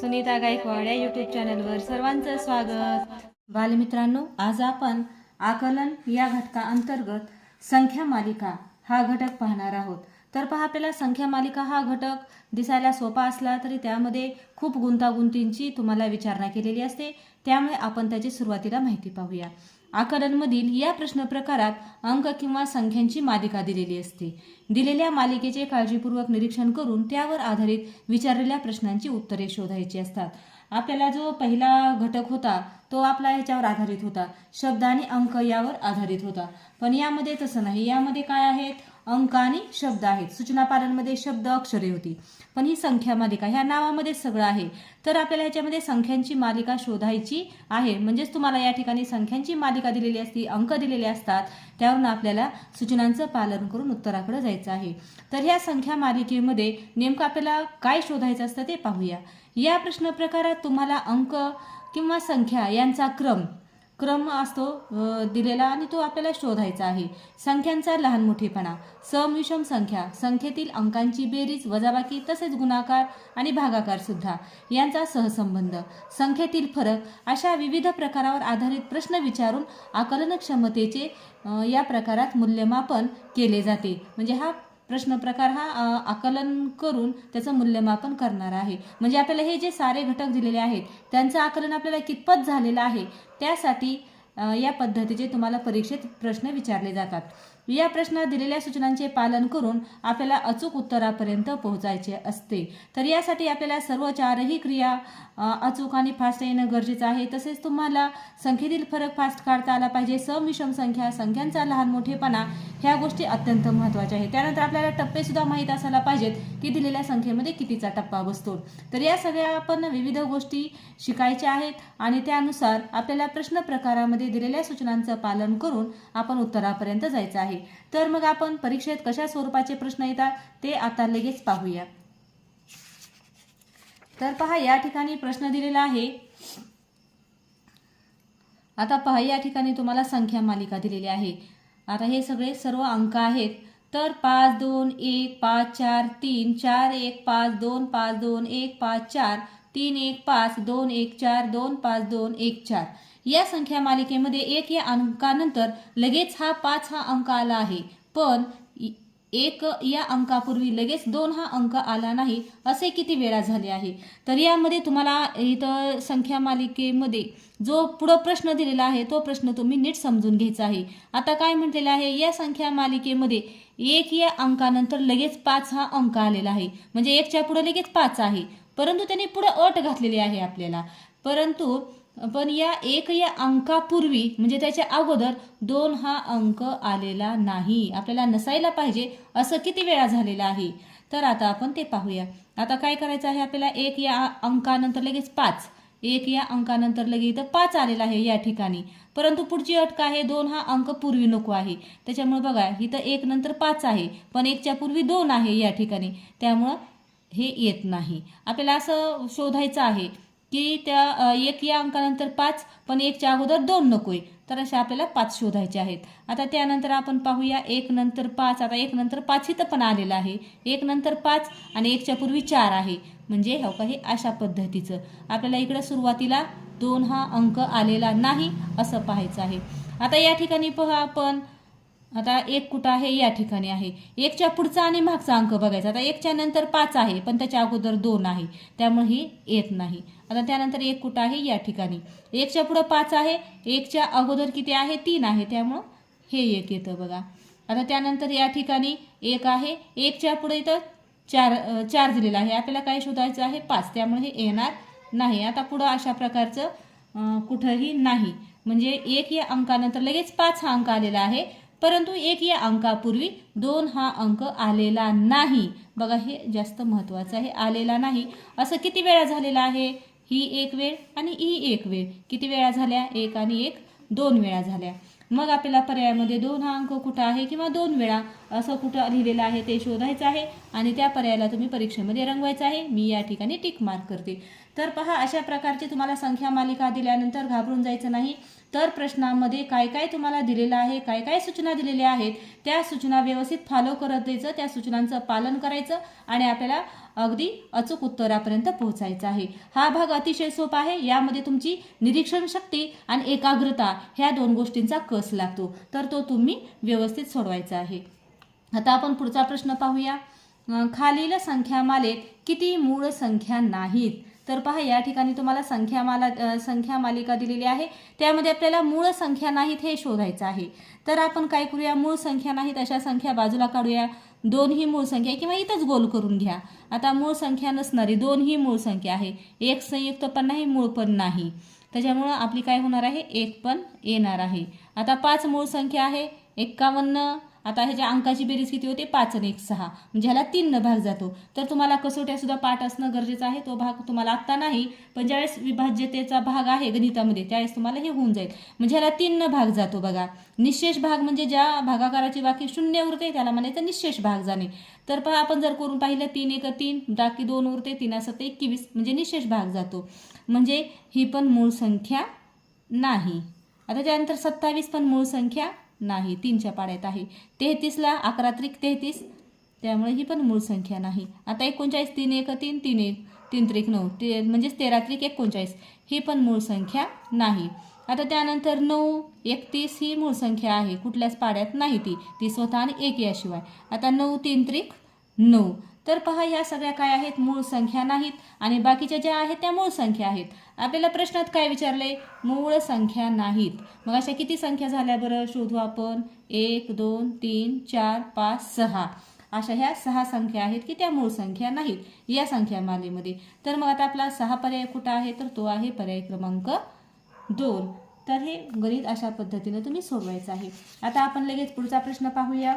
सुनीता गायकवाड या यूट्यूब चॅनलवर सर्वांचं स्वागत. बालमित्रांनो आज आपण आकलन या घटका अंतर्गत संख्या मालिका हा घटक पाहणार आहोत. तर पहा आपल्याला संख्या मालिका हा घटक दिसायला सोपा असला तरी त्यामध्ये खूप गुंतागुंतींची तुम्हाला विचारणा केलेली असते. त्यामुळे आपण त्याची सुरुवातीला माहिती पाहूया. आकारांमधील या प्रश्न प्रकारात अंक किंवा संख्यांची मालिका दिलेली असते. दिलेल्या मालिकेचे काळजीपूर्वक निरीक्षण करून त्यावर आधारित विचारलेल्या प्रश्नांची उत्तरे शोधायची असतात. आपल्याला जो पहिला घटक होता तो आपला ह्याच्यावर आधारित होता. शब्द आणि अंक यावर आधारित होता. पण यामध्ये तसं नाही. यामध्ये काय आहेत? अंक आणि शब्द आहेत. सूचना पालनमध्ये शब्द अक्षरे होती. पण ही संख्या मालिका ह्या नावामध्ये सगळं आहे. तर आपल्याला ह्याच्यामध्ये संख्यांची मालिका शोधायची आहे. म्हणजेच तुम्हाला या ठिकाणी संख्यांची मालिका दिलेली असती अंक दिलेले असतात. त्यावरून आपल्याला सूचनांचं पालन करून उत्तराकडे जायचं आहे. तर ह्या संख्या मालिकेमध्ये नेमकं आपल्याला काय शोधायचं असतं ते पाहूया. या प्रश्न प्रकारात तुम्हाला अंक किंवा संख्या यांचा क्रम क्रम असतो दिलेला आणि तो आपल्याला शोधायचा आहे. संख्यांचा लहान मोठेपणा समविषम संख्या संख्येतील अंकांची बेरीज वजाबाकी तसेच गुणाकार आणि भागाकार सुद्धा यांचा सहसंबंध संख्येतील फरक अशा विविध प्रकारावर आधारित प्रश्न विचारून आकलन क्षमतेचे या प्रकारात मूल्यमापन केले जाते. म्हणजे हा प्रश्न प्रकार हा आकलन करून त्याचं मूल्यमापन करणार आहे. म्हणजे आपल्याला हे जे सारे घटक दिलेले आहेत त्यांचं आकलन आपल्याला कितपत झालेलं आहे त्यासाठी या पद्धतीचे तुम्हाला परीक्षेत प्रश्न विचारले जातात. या प्रश्नात दिलेल्या सूचनांचे पालन करून आपल्याला अचूक उत्तरापर्यंत पोहोचायचे असते. तर यासाठी आपल्याला सर्व चारही क्रिया अचूक आणि फास्ट येणं गरजेचं आहे. तसेच तुम्हाला संख्येतील फरक फास्ट काढता आला पाहिजे. सम संख्या संख्यांचा लहान मोठेपणा ह्या गोष्टी अत्यंत महत्त्वाच्या आहेत. त्यानंतर आपल्याला टप्पे सुद्धा माहीत असायला पाहिजेत की दिलेल्या संख्येमध्ये कितीचा टप्पा बसतो. तर या सगळ्या आपण विविध गोष्टी शिकायच्या आहेत आणि त्यानुसार आपल्याला प्रश्न प्रकारामध्ये दिलेल्या सूचनांचं पालन करून आपण उत्तरापर्यंत जायचं आहे. तर मग आपण परीक्षेत कशा स्वरूपाचे प्रश्न येतात ते आता लगेच पाहूया. तर पहा या ठिकाणी प्रश्न दिलेला आहे. आता पहा या ठिकाणी तुम्हाला संख्या मालिका दिलेली आहे. आता हे सगळे सर्व अंक आहेत. तर पाच दोन एक पाच चार तीन चार एक पाच दोन पाच दोन एक पाच चार तीन एक पाच दोन एक चार दोन पाच दोन एक चार. या संख्या मालिकेमध्ये एक या अंकानंतर लगेच हा पाच हा अंक आला आहे. पण एक या अंकापूर्वी लगेच दोन हा अंक आला नाही असे किती वेळा झाले आहे? तर यामध्ये तुम्हाला इथं संख्या मालिकेमध्ये जो पुढं प्रश्न दिलेला आहे तो प्रश्न तुम्ही नीट समजून घ्यायचा आहे. आता काय म्हटलेलं आहे या संख्या मालिकेमध्ये एक या अंकानंतर लगेच पाच हा अंक आलेला आहे. म्हणजे एकच्या पुढे लगेच पाच आहे. परंतु त्यांनी पुढे अट घातलेली आहे आपल्याला. परंतु पण या एक या अंकापूर्वी म्हणजे त्याच्या अगोदर दोन हा अंक आलेला नाही. आपल्याला नसायला पाहिजे असं किती वेळा झालेलं आहे? तर आता आपण ते पाहूया. आता काय करायचं आहे आपल्याला? एक या अंकानंतर लगेच पाच. एक या अंकानंतर लगेच इथं पाच आलेला आहे या ठिकाणी. परंतु पुढची अट काय आहे? दोन हा अंक पूर्वी नको आहे. त्याच्यामुळे बघा इथं एक नंतर पाच आहे पण एकच्या पूर्वी दोन आहे या ठिकाणी. त्यामुळं हे येत नाही. आपल्याला असं शोधायचं आहे. की त्या एक या अंकानंतर पाच पण एकच्या अगोदर दोन नकोय. तर अशा आपल्याला पाच शोधायचे आहेत. आता त्यानंतर आपण पाहूया एक नंतर पाच आता एक नंतर पाच इथं पण आलेलं आहे. एक नंतर पाच आणि एकच्या पूर्वी चार आहे. म्हणजे हो का हे अशा पद्धतीचं. आपल्याला इकडं सुरुवातीला दोन हा अंक आलेला नाही असं पाहायचं आहे. आता या ठिकाणी पहा आपण आता एक कुठं आहे या ठिकाणी आहे. एकच्या पुढचा आणि मागचा अंक बघायचा. आता एकच्या नंतर पाच आहे पण त्याच्या अगोदर दोन आहे. त्यामुळे ही येत नाही. आता त्यानंतर एक कुठं आहे या ठिकाणी. एकच्या पुढं पाच आहे एकच्या अगोदर किती आहे तीन आहे. त्यामुळं हे एक येतं बघा. आता त्यानंतर या ठिकाणी एक आहे एकच्या पुढे इथं चार चार दिलेलं आहे. आपल्याला काय शोधायचं आहे पाच. त्यामुळे हे येणार नाही. आता पुढं अशा प्रकारचं कुठंही नाही. म्हणजे एक या अंकानंतर लगेच पाच हा अंक आलेला आहे. परंतु एक या अंकापूर्वी दोन हा अंक आलेला नाही. बघा हे जास्त महत्त्वाचं आहे आलेला नाही. असं किती वेळा झालेला आहे? ही एक वेळ आणि ही एक वेळ. किती वेळा झाल्या? एक आणि एक दोन वेळा झाल्या. मग आपल्याला पर्यायामध्ये दोन हा अंक कुठं आहे किंवा दोन वेळा असं कुठं लिहिलेलं आहे ते शोधायचं आहे आणि त्या पर्यायाला तुम्ही परीक्षेमध्ये रंगवायचं आहे. मी या ठिकाणी टिक मार्क करते. तर पहा अशा प्रकारची तुम्हाला संख्या मालिका दिल्यानंतर घाबरून जायचं नाही. तर प्रश्नामध्ये काय काय तुम्हाला दिलेलं आहे काय काय सूचना दिलेल्या आहेत त्या सूचना व्यवस्थित फॉलो करत द्यायचं त्या सूचनांचं पालन करायचं आणि आपल्याला अगदी अचूक उत्तरापर्यंत पोहोचायचं आहे. हा भाग अतिशय सोपा आहे यामध्ये तुमची निरीक्षण शक्ती आणि एकाग्रता ह्या दोन गोष्टींचा कस लागतो. तर तो तुम्ही व्यवस्थित सोडवायचा आहे. आता आपण पुढचा प्रश्न पाहूया. खालील संख्यामालेत किती मूळ संख्या नाहीत? तर पहा या ठिकाणी तुम्हाला संख्यामाला माला संख्या मालिका दिलेली आहे. त्यामध्ये आपल्याला मूळ संख्या नाहीत हे शोधायचं आहे. तर आपण काय करूया? मूळ संख्या नाहीत अशा संख्या बाजूला काढूया. दोन ही मूळ संख्या किंवा इथंच गोल करून घ्या. आता मूळ संख्या नसणारी दोन ही मूळ संख्या आहे. एक संयुक्त पण नाही मूळ पण नाही. त्याच्यामुळं आपली काय होणार आहे? एक पण येणार आहे. आता पाच मूळ संख्या आहे. एक्कावन्न आता ह्याच्या अंकाची बेरीज किती होते? पाच आणि एक सहा. म्हणजे ह्याला तीन भाग जातो. तर तुम्हाला कसोट्यासुद्धा पाठ असणं गरजेचं आहे. तो भाग तुम्हाला आत्ता नाही पण ज्यावेळेस विभाज्यतेचा भाग आहे गणितामध्ये त्यावेळेस तुम्हाला हे होऊन जाईल. म्हणजे ह्याला तीन भाग जातो बघा. निशेष भाग म्हणजे ज्या भागाकाराची बाकी शून्य उरते त्याला म्हणायचं निशेष भाग जाणे. तर पहा आपण जर करून पाहिलं तीन एक तीन बाकी दोन उरते तीन असं एकवीस म्हणजे निशेष भाग जातो. म्हणजे ही पण मूळ संख्या नाही. आता त्यानंतर सत्तावीस पण मूळ संख्या नाही तीनच्या पाड्यात आहे. तेहतीसला अकरा त्रिक तेहतीस त्यामुळे ही पण मूळ संख्या नाही. आता एकोणचाळीस तीन एक तीन तीन एक तीन त्रिक नऊ ते म्हणजेच तेरा त्रिक एकोणचाळीस ही पण मूळ संख्या नाही. आता त्यानंतर नऊ एकतीस ही मूळ संख्या आहे. कुठल्याच पाड्यात नाही ती. ती स्वतः आणि एक याशिवाय. आता नऊ तीन त्रिक नऊ. तर पहा ह्या सगळ्या काय आहेत? मूळ संख्या नाहीत आणि बाकीच्या ज्या आहेत त्या मूळ संख्या आहेत. आपल्याला प्रश्नात काय विचारले? मूळ संख्या नाहीत. मग अशा किती संख्या झाल्या बरं? शोधू आपण. एक दोन तीन चार पाच सहा. अशा ह्या सहा संख्या आहेत की त्या मूळ संख्या नाहीत या संख्या मालेमध्ये तर मग आता आपला सहा पर्याय कुठं आहे? तर तो आहे पर्याय क्रमांक दोन. तर हे गणित अशा पद्धतीनं तुम्ही सोडवायचं आहे. आता आपण लगेच पुढचा प्रश्न पाहूया.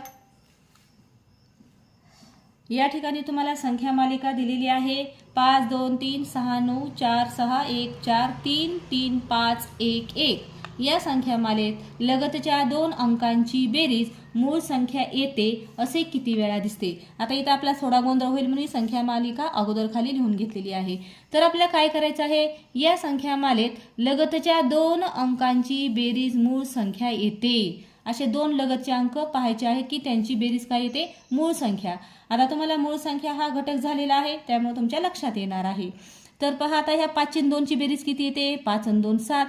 या ठिकाणी तुम्हाला संख्या मालिका दिलेली आहे. पाच दोन तीन सहा नऊ चार सहा एक चार तीन तीन पाच एक एक. या संख्या मालेत लगतच्या दोन अंकांची बेरीज मूळ संख्या येते असे किती वेळा दिसते? आता इथं आपला थोडा गोंधळ होईल म्हणून संख्या मालिका अगोदर खाली लिहून घेतलेली आहे. तर आपल्याला काय करायचं आहे? या संख्या मालेत लगतच्या दोन अंकांची बेरीज मूळ संख्या येते. असे दोन लगतचे अंक पाहायचे आहेत की त्यांची बेरीज काय येते? मूळ संख्या. आता तुम्हाला मूळ संख्या हा घटक झालेला आहे त्यामुळे तुमच्या लक्षात येणार आहे. तर पहा आता ह्या पाच दोनची बेरीज किती येते? पाच अन दोन सात.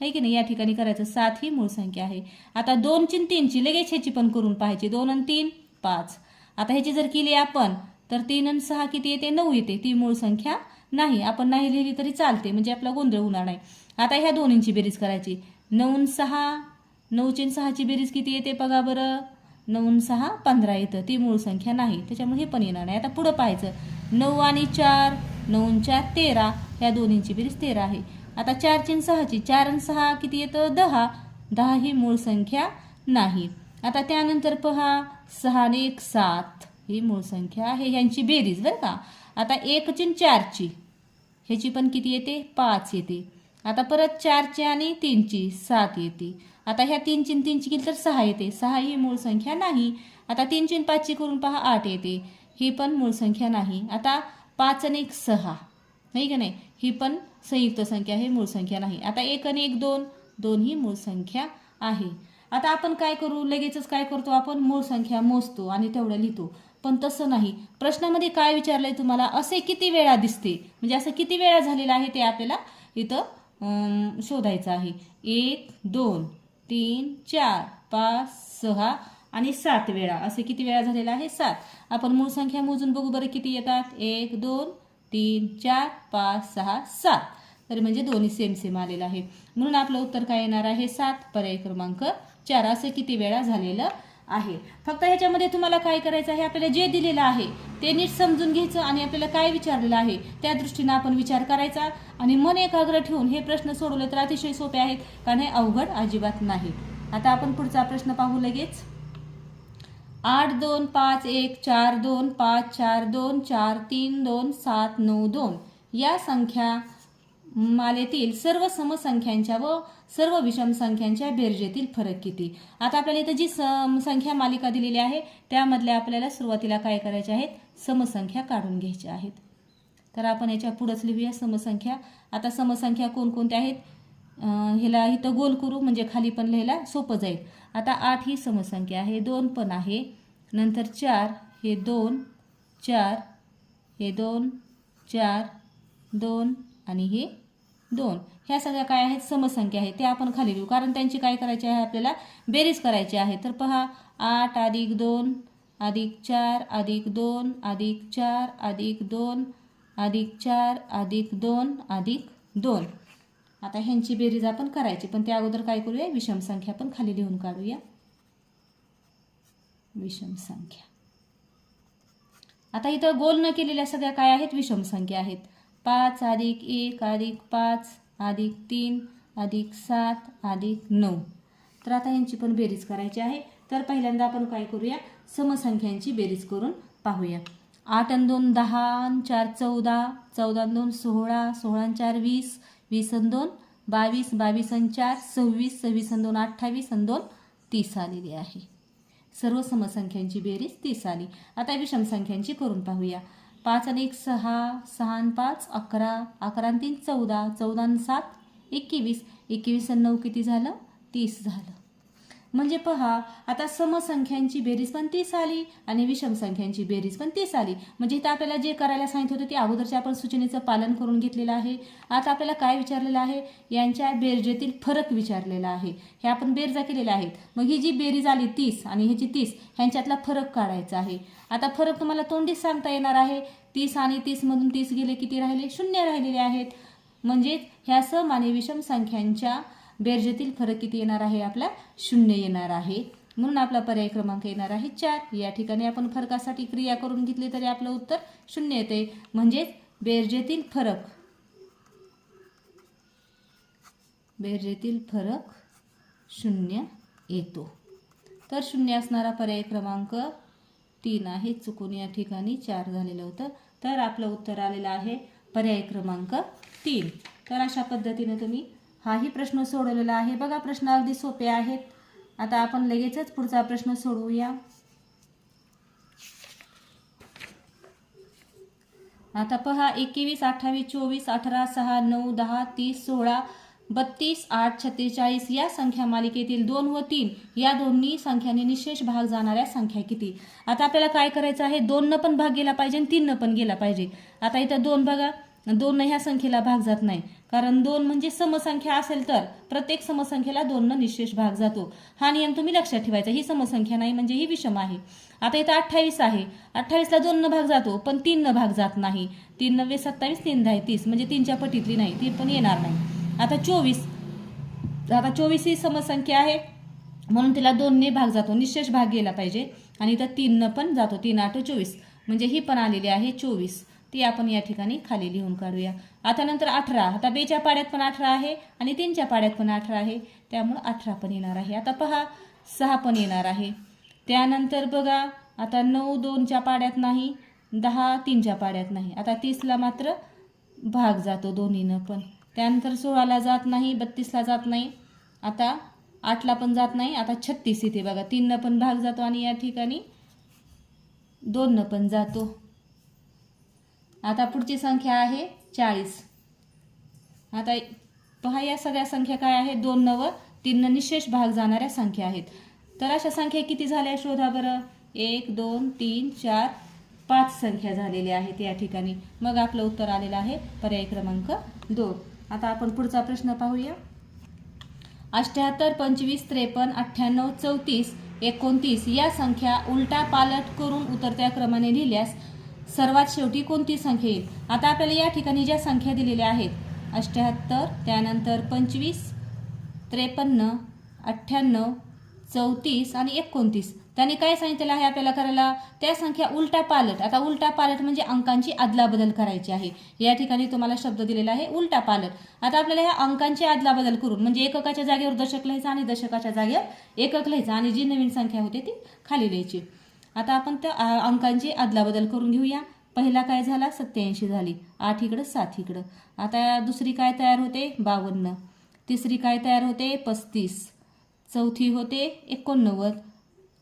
आहे की नाही? या ठिकाणी करायचं सात ही मूळ संख्या आहे. आता दोनची तीनची लगेच ह्याची पण करून पाहायची. दोन आणि तीन पाच. आता ह्याची जर केली आपण तर तीन आणि सहा किती येते? नऊ येते. ती मूळ संख्या नाही. आपण नाही लिहिली तरी चालते म्हणजे आपला गोंधळ होणार नाही. आता ह्या दोन्हींची बेरीज करायची. नऊ सहा नऊची सहाची बेरीज किती येते बघा बरं. नऊ सहा पंधरा येतं. ती मूळ संख्या नाही. त्याच्यामुळे हे पण येणार नाही. आता पुढं पाहायचं. नऊ आणि चार नऊ चार तेरा. ह्या दोन्हींची बेरीज तेरा आहे. आता चार आणि सहाची चार आणि सहा किती येतं? दहा. दहा ही मूळ संख्या नाही. आता त्यानंतर पहा. सहा आणि एक सात ही मूळ संख्या आहे. ह्यांची बेरीज बरं का. आता एकची आणि चारची ह्याची पण किती येते? पाच येते. आता परत चारची आणि तीनची सात येते. आता ह्या तीन चीन तीनची केली तर सहा येते. सहा ही मूळ संख्या नाही. आता तीन चीन पाचची करून पहा आठ येते. ही पण मूळ संख्या नाही. आता पाच आणि एक सहा. नाही का नाही? ही पण संयुक्त संख्या हे मूळ संख्या नाही. आता एक आणि एक दोन दोन ही मूळ संख्या आहे. आता आपण काय करू? लगेचच काय करतो आपण? मूळ संख्या मोजतो आणि तेवढं लिहितो. पण तसं नाही. प्रश्नामध्ये काय विचारलंय तुम्हाला? असे किती वेळा दिसते? म्हणजे असं किती वेळा झालेलं आहे ते आपल्याला इथं शोधायचं आहे. एक दोन. तीन चार पाच सहा आणि सात वेळा. असे किती वेळा झालेला आहे? सात. आपण मूळ संख्या मोजून बघू बरं किती येतात? एक दोन तीन चार पाच सहा सात. तरी म्हणजे दोन्ही सेम सेम आलेलं आहे. म्हणून आपलं उत्तर काय येणार आहे? सात. पर्याय क्रमांक चार. असं किती वेळा झालेलं आहे. फक्त ह्याच्यामध्ये तुम्हाला काय करायचं आहे? आपल्याला जे दिलेलं आहे ते नीट समजून घ्यायचं आणि आपल्याला काय विचारलेलं आहे त्या दृष्टीनं आपण विचार करायचा आणि मन एकाग्र ठेवून हे प्रश्न सोडवले तर अतिशय सोपे आहेत कारण हे अवघड अजिबात नाही. आता आपण पुढचा प्रश्न पाहू लगेच. आठ दोन पाच एक चार दोन पाच चार दोन चार तीन दोन सात नऊ दोन. या संख्या मालेतील सर्व समसंख्यांच्या व सर्व विषम संख्यांच्या बेरजेतील फरक किती? आता आपल्याला इथं जी सम संख्या मालिका दिलेली आहे त्यामधल्या आपल्याला सुरुवातीला काय करायच्या आहेत? समसंख्या काढून घ्यायच्या आहेत. तर आपण याच्या पुढंच लिहूया समसंख्या. आता समसंख्या कोणकोणत्या आहेत? ह्याला इथं गोल करू म्हणजे खाली पण लिहायला सोपं जाईल. आता आठ ही समसंख्या आहे दोन पण आहे. नंतर चार हे दोन चार हे दोन चार दोन आणि हे दोन. ह्या सगळ्या काय आहेत? समसंख्या आहेत. ते आपण खाली लिहू. कारण त्यांची काय करायची आहे? आपल्याला बेरीज करायची आहे. तर पहा आठ अधिक दोन अधिक चार अधिक दोन अधिक चार अधिक दोन अधिक चार अधिक दोन अधिक दोन. आता ह्यांची बेरीज आपण करायची. पण त्या अगोदर काय करूया? विषम संख्या पण खाली लिहून काढूया. विषम संख्या. आता इथं गोल न केलेल्या सगळ्या काय आहेत? विषम संख्या आहेत. पाच अधिक एक अधिक पाच अधिक तीन अधिक सात अधिक नऊ. तर आता यांची पण बेरीज करायची आहे. तर पहिल्यांदा आपण काय करूया? समसंख्यांची बेरीज करून पाहूया. आठ आणि दोन दहा चार चौदा चौदा दोन सोळा सोळा चार वीस वीस आणि दोन बावीस बावीस आणि चार सव्वीस सव्वीस आणि दोन अठ्ठावीस आणि दोन तीस आलेली आहे. सर्व समसंख्यांची बेरीज तीस आली. आता विषमसंख्यांची करून पाहूया. पाच आणि एक सहा सहा आणि पाच अकरा अकरा आणि तीन चौदा चौदा आणि सात एकवीस. एकवीस आणि नऊ किती झालं? तीस झालं. म्हणजे पहा आता समसंख्यांची बेरीज पण तीस आली आणि विषम संख्यांची बेरीज पण तीस आली. म्हणजे इथं आपल्याला जे करायला सांगितलं होतं ते अगोदरच्या आपण सूचनेचं पालन करून घेतलेलं आहे. आता आपल्याला काय विचारलेलं आहे? यांच्या बेरजेतील फरक विचारलेला आहे. हे आपण बेरजा केलेल्या आहेत. मग ही जी बेरीज आली तीस आणि ह्याची तीस ह्यांच्यातला फरक काढायचा आहे. आता फरक तुम्हाला तोंडीच सांगता येणार आहे. तीस आणि तीसमधून तीस गेले किती राहिले? शून्य राहिलेले आहेत. म्हणजेच ह्या सम आणि विषम संख्यांच्या बेरजेतील फरक किती येणार आहे? आपला शून्य येणार आहे. म्हणून आपला पर्याय क्रमांक येणार आहे चार. या ठिकाणी आपण फरकासाठी क्रिया करून घेतली तरी आपलं उत्तर शून्य येते. म्हणजेच बेरजेतील फरक. बेरजेतील फरक शून्य येतो. तर शून्य असणारा पर्याय क्रमांक तीन आहे. चुकून या ठिकाणी चार झालेलं होतं. तर आपलं उत्तर आलेलं आहे पर्याय क्रमांक तीन. तर अशा पद्धतीने तुम्ही हाही प्रश्न सोडवलेला आहे. बघा प्रश्न अगदी सोपे आहेत. आता आपण लगेचच पुढचा प्रश्न सोडवूया. आता पहा एकवीस अठ्ठावीस चोवीस अठरा सहा नऊ दहा तीस सोळा बत्तीस आठ छत्तेचाळीस या संख्या मालिकेतील दोन व तीन या दोन्ही संख्याने निशेष भाग जाणाऱ्या संख्या किती? आता आपल्याला काय करायचं आहे? दोननं पण भाग गेला पाहिजे आणि तीननं पण गेला पाहिजे. आता इथं दोन बघा. दोननं ह्या संख्येला भाग जात नाही. कारण दोन म्हणजे समसंख्या असेल तर प्रत्येक समसंख्येला दोननं निशेष भाग जातो. हा नियम तुम्ही लक्षात ठेवायचा. ही समसंख्या नाही म्हणजे ही विषम आहे. आता इथं अठ्ठावीस आहे. अठ्ठावीसला दोननं भाग जातो पण तीननं भाग जात नाही. तीन नव्वे सत्तावीस तीन दहा तीस. म्हणजे तीनच्या पटीतली नाही. ती पण येणार नाही. आता चोवीस. आता चोवीस ही समसंख्या आहे. म्हणून तिला दोनने भाग जातो. निशेष भाग गेला पाहिजे. आणि इथं तीननं पण जातो. तीन आठ चोवीस. म्हणजे ही पण आलेली आहे चोवीस. ती आपण या ठिकाणी खाली लिहून काढूया. आता नंतर अठरा. आता बेच्या पाड्यात पण अठरा आहे आणि तीनच्या पाड्यात पण अठरा आहे. त्यामुळं अठरा पण येणार आहे. आता पहा सहा पण येणार आहे. त्यानंतर बघा आता नऊ दोनच्या पाड्यात नाही दहा तीनच्या पाड्यात नाही. आता तीसला मात्र भाग जातो दोन्हीनं पण. त्यानंतर सोळाला जात नाही बत्तीसला जात नाही. आता आठला पण जात नाही आता छत्तीस इथे बघा. तीननं पण भाग जातो आणि या ठिकाणी दोननं पण जातो. आता पुढची संख्या आहे चाळीस. आता पहा या सगळ्या संख्या काय आहे दोन नव तीन निशेष भाग जाणाऱ्या संख्या आहेत. तर अशा संख्या किती झाल्या शोधा बरं. एक दोन तीन चार पाच संख्या झालेल्या आहेत या ठिकाणी. मग आपलं उत्तर आलेलं आहे पर्याय क्रमांक दोन. आता आपण पुढचा प्रश्न पाहूया. अठ्ठ्याहत्तर पंचवीस त्रेपन्न अठ्ठ्याण्णव चौतीस एकोणतीस या संख्या उलटा पालट करून उतरत्या क्रमाने लिहिल्यास सर्वात शेवटी कोणती संख्या येईल? आता आपल्याला या ठिकाणी ज्या संख्या दिलेल्या आहेत अठ्याहत्तर त्यानंतर पंचवीस त्रेपन्न अठ्ठ्याण्णव चौतीस आणि एकोणतीस. त्यांनी काय सांगितलेलं आहे आपल्याला करायला? त्या संख्या उलटा पालट. आता उलटा पालट म्हणजे अंकांची अदलाबदल करायची आहे. या ठिकाणी तुम्हाला शब्द दिलेला आहे उलटा पालट. आता आपल्याला ह्या अंकांची अदलाबदल करून म्हणजे एककाच्या जागेवर दशक लिहायचं आणि दशकाच्या जागेवर एकक लिहायचं. आणि जी नवीन संख्या होते ती खाली लिहायची. आता आपण त्या अंकांची अदलाबदल करून घेऊया. पहिला काय झाला? सत्याऐंशी झाली. आठ इकडं सात इकडं. आता दुसरी काय तयार होते? बावन्न. तिसरी काय तयार होते? पस्तीस. चौथी होते? एकोणनव्वद.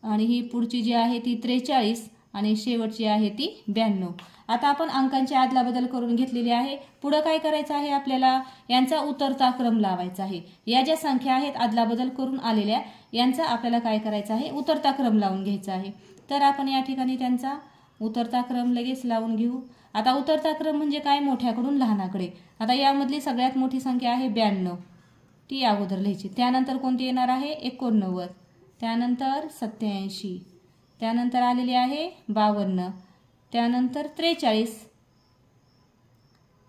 आणि ही पुढची जी आहे ती त्रेचाळीस. आणि शेवटची आहे ती ब्याण्णव. आता आपण अंकांची अदलाबदल करून घेतलेली आहे. पुढं काय करायचं आहे आपल्याला? यांचा उतरता क्रम लावायचा आहे. या ज्या संख्या आहेत अदलाबदल करून आलेल्या यांचा आपल्याला काय करायचं आहे? उतरता क्रम लावून घ्यायचा आहे. तर आपण या ठिकाणी त्यांचा उतरता क्रम लगेच लावून घेऊ. आता उतरता क्रम म्हणजे काय? मोठ्याकडून लहानाकडे. आता यामधली सगळ्यात मोठी संख्या आहे ब्याण्णव. ती अगोदर लिहायची. त्यानंतर कोणती येणार आहे? एकोणनव्वद. त्यानंतर सत्याऐंशी त्यानंतर आलेली आहे बावन्न. त्यानंतर त्रेचाळीस.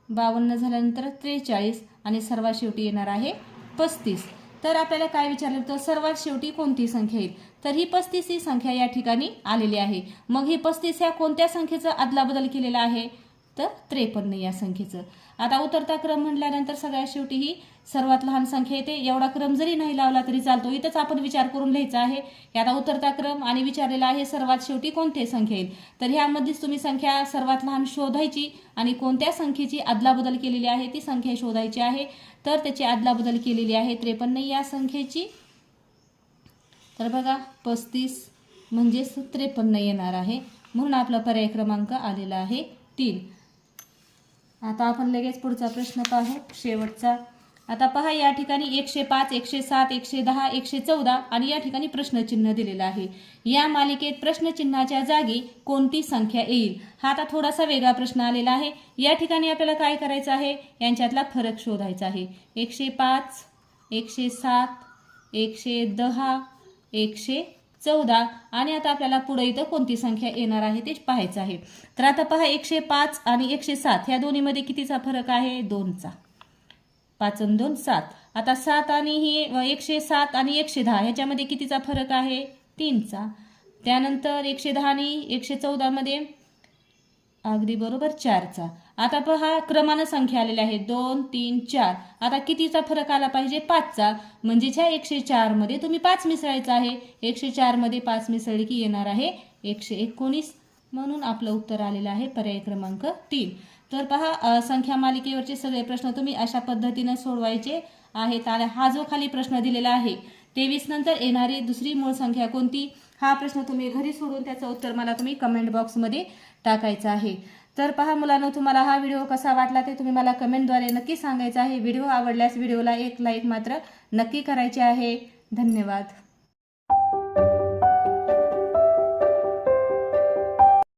बावन्न झाल्यानंतर त्रेचाळीस आणि सर्वात शेवटी येणार आहे पस्तीस. तर आपल्याला काय विचारलं तर सर्वात शेवटी कोणती संख्या येईल? तर ही पस्तीस ही संख्या या ठिकाणी आलेली आहे. मग ही पस्तीस ह्या कोणत्या संख्येचा अदलाबदल केलेला आहे? तर त्रेपन्न या संख्येचं. आता उतरता क्रम म्हटल्यानंतर सगळ्यात शेवटी ही सर्वात लहान संख्या येते. एवढा क्रम जरी नाही लावला तरी चालतो. इथंच आपण विचार करून लिहायचा आहे की आता उतरता क्रम आणि विचारलेला आहे सर्वात शेवटी कोणते संख्या येईल? तर ह्यामध्येच तुम्ही संख्या सर्वात लहान शोधायची आणि कोणत्या संख्येची अदलाबदल केलेली आहे ती संख्या शोधायची आहे. तर त्याची अदलाबदल केलेली आहे त्रेपन्न या संख्येची. तर बघा पस्तीस म्हणजेच त्रेपन्न येणार आहे. म्हणून आपला पर्याय क्रमांक आलेला आहे तीन. आता आपण लगेच पुढचा प्रश्न पाहू शेवटचा. आता पहा या ठिकाणी एकशे पाच एकशे सात एकशे दहा एकशे चौदा आणि या ठिकाणी प्रश्नचिन्ह दिलेलं आहे. या मालिकेत प्रश्नचिन्हाच्या जागी कोणती संख्या येईल? हा आता थोडासा वेगळा प्रश्न आलेला आहे. या ठिकाणी आपल्याला काय करायचं आहे? यांच्यातला फरक शोधायचा आहे. एकशे पाच एकशे सात एकशे दहा एकशे चौदा आणि आता आपल्याला पुढे इथं कोणती संख्या येणार आहे ते पाहायचं आहे. तर आता पहा एकशे पाच आणि एकशे सात ह्या दोन्हीमध्ये कितीचा फरक आहे? दोनचा. पाच आणि दोन सात. आता सात आणि ही एकशे सात आणि एकशे दहा ह्याच्यामध्ये कितीचा फरक आहे? तीनचा. त्यानंतर एकशे दहा आणि एकशे चौदामध्ये अगदी बरोबर चारचा. आता पहा क्रमानं संख्या आलेल्या आहेत. दोन तीन चार. आता कितीचा फरक आला पाहिजे? पाचचा. म्हणजे ह्या एकशे चारमध्ये तुम्ही पाच मिसळायचं आहे. एकशे चारमध्ये पाच मिसळली की येणार आहे एकशे एकोणीस. म्हणून आपलं उत्तर आलेलं आहे पर्याय क्रमांक तीन. तर पहा संख्या मालिकेवरचे सगळे प्रश्न तुम्ही अशा पद्धतीनं सोडवायचे आहेत. आणि हा जो खाली प्रश्न दिलेला आहे तेवीस नंतर येणारी दुसरी मूळ संख्या कोणती? हा प्रश्न तुम्ही घरी सोडून त्याचं उत्तर मला तुम्ही कमेंट बॉक्समध्ये टाकायचं आहे. तर पहा मुलांनो तुम्हाला हा व्हिडिओ कसा वाटला ते तुम्ही मला कमेंटद्वारे नक्की सांगायचं आहे. व्हिडिओ आवडल्यास व्हिडिओला एक लाईक मात्र नक्की करायचे आहे. धन्यवाद.